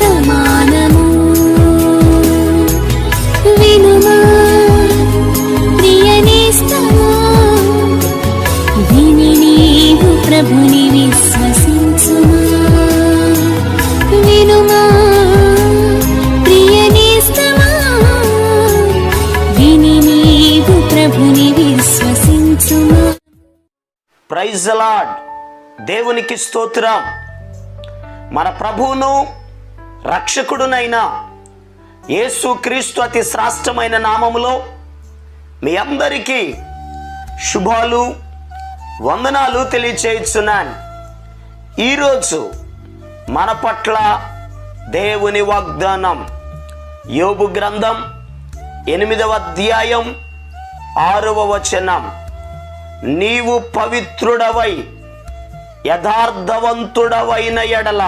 వర్తమానము వినుమా ప్రియనేస్తమా. విని నీవు ప్రభుని విశ్వసించుమా. వినుమా ప్రియనేస్తమా. విని నీవు ప్రభుని విశ్వసించుమా. ప్రైజ్ లాడ్ దేవునికి స్తోత్రం. మన ప్రభువును రక్షకుడునైన యేసుక్రీస్తు అతి శ్రాష్టమైన నామములో మీ అందరికీ శుభాలు వందనాలు తెలియచేస్తున్నాను ఈరోజు మన పట్ల దేవుని వాగ్దానం యోబు గ్రంథం ఎనిమిదవ అధ్యాయం ఆరవ వచనం. నీవు పవిత్రుడవై యథార్థవంతుడవైన ఎడల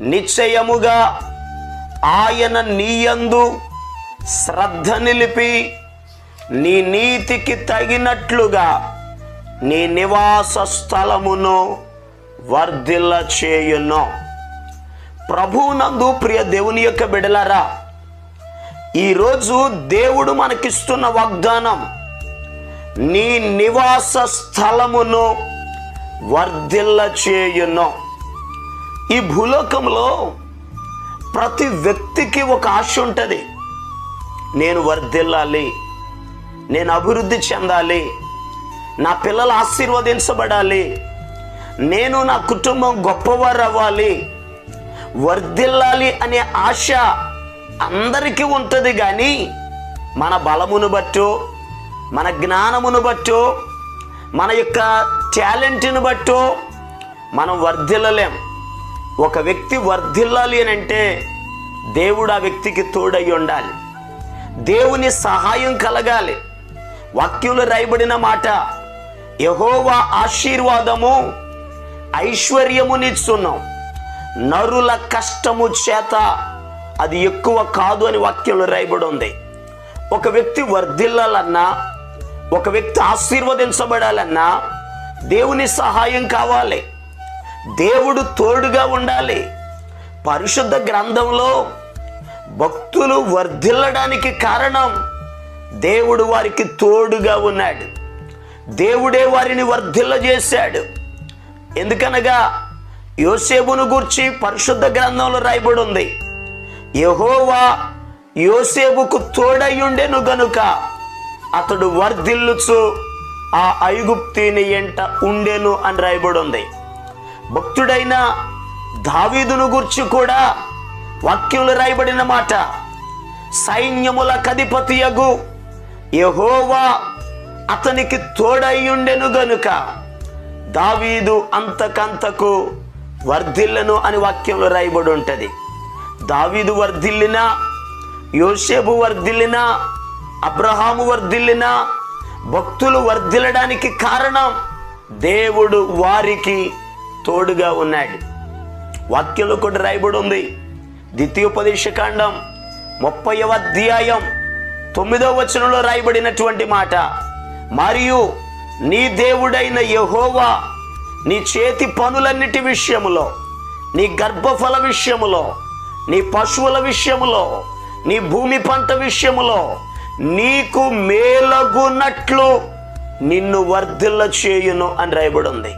నిశ్చయముగా ఆయన నీయందు శ్రద్ధ నిలిపి నీ నీతికి తగినట్లుగా నీ నివాస స్థలమును వర్ధిల్ల చేయును. ప్రభునందు ప్రియ దేవుని యొక్క బిడలరా ఈరోజు దేవుడు మనకిస్తున్న వాగ్దానం నీ నివాస స్థలమును వర్ధిల్ల చేయును. ఈ భూలోకంలో ప్రతి వ్యక్తికి ఒక ఆశ ఉంటుంది. నేను వర్ధిల్లాలి నేను అభివృద్ధి చెందాలి నా పిల్లలు ఆశీర్వదించబడాలి నేను నా కుటుంబం గొప్పవారు అవ్వాలి వర్ధిల్లాలి అనే ఆశ అందరికీ ఉంటుంది కానీ మన బలమును బట్టో మన జ్ఞానమును బట్టో మన యొక్క టాలెంట్ని బట్టో మనం వర్ధిల్లలేం. ఒక వ్యక్తి వర్ధిల్లాలి అని అంటే దేవుడు ఆ వ్యక్తికి తోడై ఉండాలి. దేవుని సహాయం కలగాలి. వాక్యంలో రాయబడిన మాట యహోవా ఆశీర్వాదము ఐశ్వర్యము నిచ్చున్నాం నరుల కష్టము చేత అది ఎక్కువ కాదు అని వాక్యంలో రాయబడి ఉంది. ఒక వ్యక్తి వర్ధిల్లాలన్నా ఒక వ్యక్తి ఆశీర్వదించబడాలన్నా దేవుని సహాయం కావాలి. దేవుడు తోడుగా ఉండాలి. పరిశుద్ధ గ్రంథంలో భక్తులు వర్ధిల్లడానికి కారణం దేవుడు వారికి తోడుగా ఉన్నాడు. దేవుడే వారిని వర్ధిల్ల చేశాడు. ఎందుకనగా యోసేపును గూర్చి పరిశుద్ధ గ్రంథంలో రాయబడి ఉంది యహోవా యోసేపుకు తోడయ్యుండెను గనుక అతడు వర్ధిల్లుచు ఆ ఐగుప్తిని ఎంట ఉండెను అని రాయబడి ఉంది భక్తుడైన దావీదును గుర్చి కూడా వాక్యంలో రాయబడిన మాట. సైన్యముల కధిపతియగు యహోవా అతనికి తోడయ్యుండెను గనుక దావీదు అంతకంతకు వర్ధిల్లను అని వాక్యంలో రాయబడి ఉంటుంది. దావీదు వర్ధిల్లినా యోసేపు వర్ధిల్లినా అబ్రహాము వర్ధిల్లినా భక్తులు వర్ధిల్లడానికి కారణం దేవుడు వారికి తోడుగా ఉన్నాడు. వాక్యంలో కూడా రాయబడి ఉంది ద్వితీయోపదేశకాండం ముప్పైవ అధ్యాయం తొమ్మిదవ వచనంలో రాయబడినటువంటి మాట మరియు నీ దేవుడైన యహోవా నీ చేతి పనులన్నిటి విషయములో నీ గర్భఫల విషయములో నీ పశువుల విషయములో నీ భూమి పంట విషయములో నీకు మేలగునట్లు నిన్ను వర్ధిల్ల చేయును అని రాయబడి ఉంది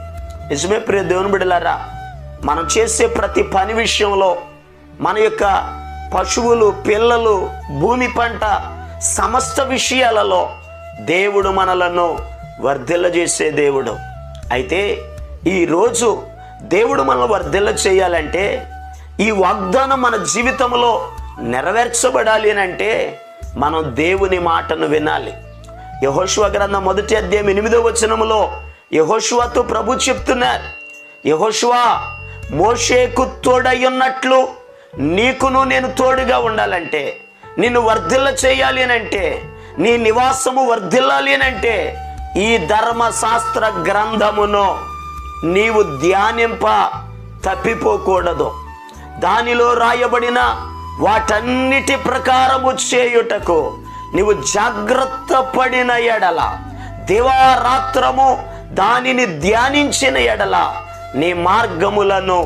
నిజమే ప్రియ దేవుని బిడలారా మనం చేసే ప్రతి పని విషయంలో మన యొక్క పశువులు పిల్లలు భూమి పంట సమస్త విషయాలలో దేవుడు మనలను వర్ధిల్లజేసే దేవుడు. అయితే ఈరోజు దేవుడు మనల్ని వర్ధిల్ల చేయాలంటే ఈ వాగ్దానం మన జీవితంలో నెరవేర్చబడాలి అని అంటే మనం దేవుని మాటను వినాలి. యహోశ్వ గ్రంథం మొదటి అధ్యాయం ఎనిమిదో వచనములో యహోశువాతో ప్రభు చెప్తున్నారు యహోశువా మోషేకు తోడయ్యున్నట్లు నీకును నేను తోడుగా ఉండాలంటే నిన్ను వర్ధిల్ల చేయాలి అని అంటే నీ నివాసము వర్ధిల్లాలి అని అంటే ఈ ధర్మశాస్త్ర గ్రంథమును నీవు ధ్యానింప తప్పిపోకూడదు. దానిలో రాయబడిన వాటన్నిటి ప్రకారము చేయుటకు నీవు జాగ్రత్త పడిన ఎడల దివారాత్రము దానిని ధ్యానించిన ఎడల నీ మార్గములను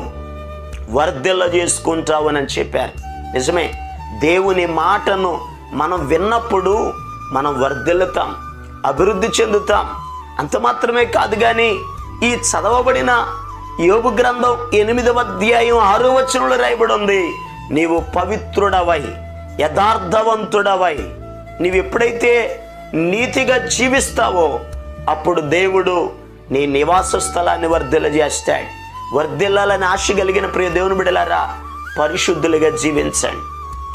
వర్ధిల్ల చేసుకుంటావునని చెప్పారు. నిజమే దేవుని మాటను మనం విన్నప్పుడు మనం వర్ధిల్లుతాం అభివృద్ధి చెందుతాం. అంత మాత్రమే కాదు కానీ ఈ చదవబడిన యోగు గ్రంథం ఎనిమిదవ అధ్యాయం ఆరో వచనంలో రాయబడి ఉంది నీవు పవిత్రుడవై యథార్థవంతుడవై నీవు ఎప్పుడైతే నీతిగా జీవిస్తావో అప్పుడు దేవుడు నీ నివాస స్థలాన్ని వర్ధిల్లజేస్తాడు. వర్ధిల్లాలని ఆశ కలిగిన ప్రియ దేవుని బిడలారా పరిశుద్ధులుగా జీవించండి.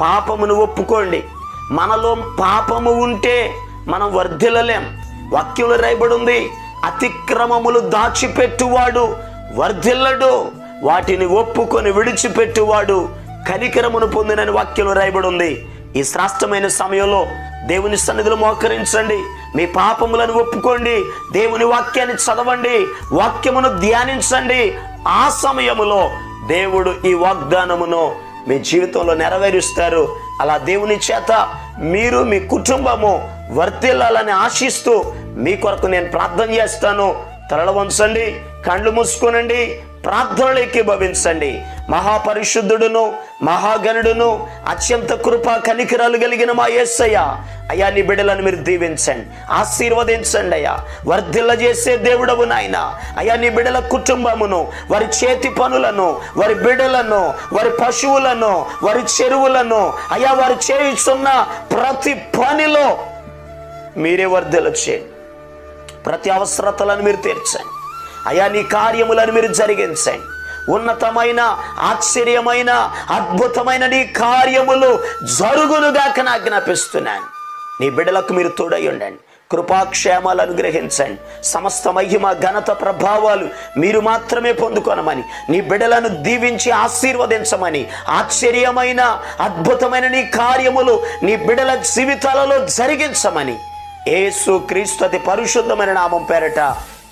పాపమును ఒప్పుకోండి. మనలో పాపము ఉంటే మనం వర్ధిల్లలేం. వాక్యంలో రాయబడి ఉంది అతిక్రమములు దాచిపెట్టువాడు వర్ధిల్లడు వాటిని ఒప్పుకొని విడిచిపెట్టువాడు కనికరమును పొందినని వాక్యంలో రాయబడి ఉంది ఈ శ్రాష్టమైన సమయంలో దేవుని సన్నిధిలో మోకరించండి. మీ పాపములను ఒప్పుకోండి. దేవుని వాక్యాన్ని చదవండి. వాక్యమును ధ్యానించండి. ఆ సమయములో దేవుడు ఈ వాగ్దానమును మీ జీవితంలో నెరవేరుస్తారు. అలా దేవుని చేత మీరు మీ కుటుంబము వర్తిల్లాలని ఆశిస్తూ మీ కొరకు నేను ప్రార్థన చేస్తాను. తలలు వంచండి కళ్ళు మూసుకోనండి ప్రార్థనలోకి భవించండి. మహాపరిశుద్ధుడును మహాగణుడును అత్యంత కృప కనికరాలు కలిగిన మా యేసయ్య అయ్యా నీ బిడ్డలను మీరు దీవించండి. ఆశీర్వదించండి అయ్యా. వర్ధిల్ల చేసే దేవుడవు నాయన. అయ్యా నీ బిడ్డల కుటుంబమును వారి చేతి పనులను వారి బిడ్డలను వారి పశువులను వారి చెరువులను అయ్యా వారు చేయిస్తున్న ప్రతి పనిలో మీరే వర్ధిల్ల చేయండి ప్రతి అవసరతలను మీరు తీర్చండి. అయా నీ కార్యములను మీరు జరిగించండి. ఉన్నతమైన ఆశ్చర్యమైన అద్భుతమైన నీ కార్యములు జరుగునుగాక నా జ్ఞాపిస్తున్నాను నీ బిడ్డలకు మీరు తోడై ఉండండి. కృపాక్షేమాలు అనుగ్రహించండి. సమస్త మహిమ ఘనత ప్రభావాలు మీరు మాత్రమే పొందుకొనమని నీ బిడ్డలను దీవించి ఆశీర్వదించమని ఆశ్చర్యమైన అద్భుతమైన నీ కార్యములు నీ బిడ్డల జీవితాలలో జరిగించమని. ఏసు క్రీస్తు అతి పరిశుద్ధమైన నామం పేరట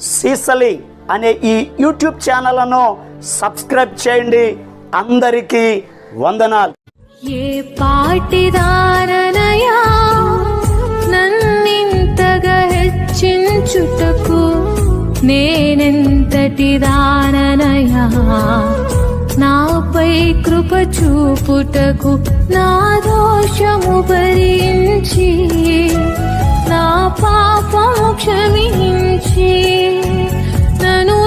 సీసలి అనే ఈ యూట్యూబ్ ఛానల్ను సబ్స్క్రైబ్ చేయండి. అందరికీ వందనాలు. ఏ పాటిదారనయా? నన్నింతగా హెచ్చించుటకు నేనెంతటి దాననయా నాపై కృప చూపుటకు నా దోషము భరించి నా పాపము క్షమించి నను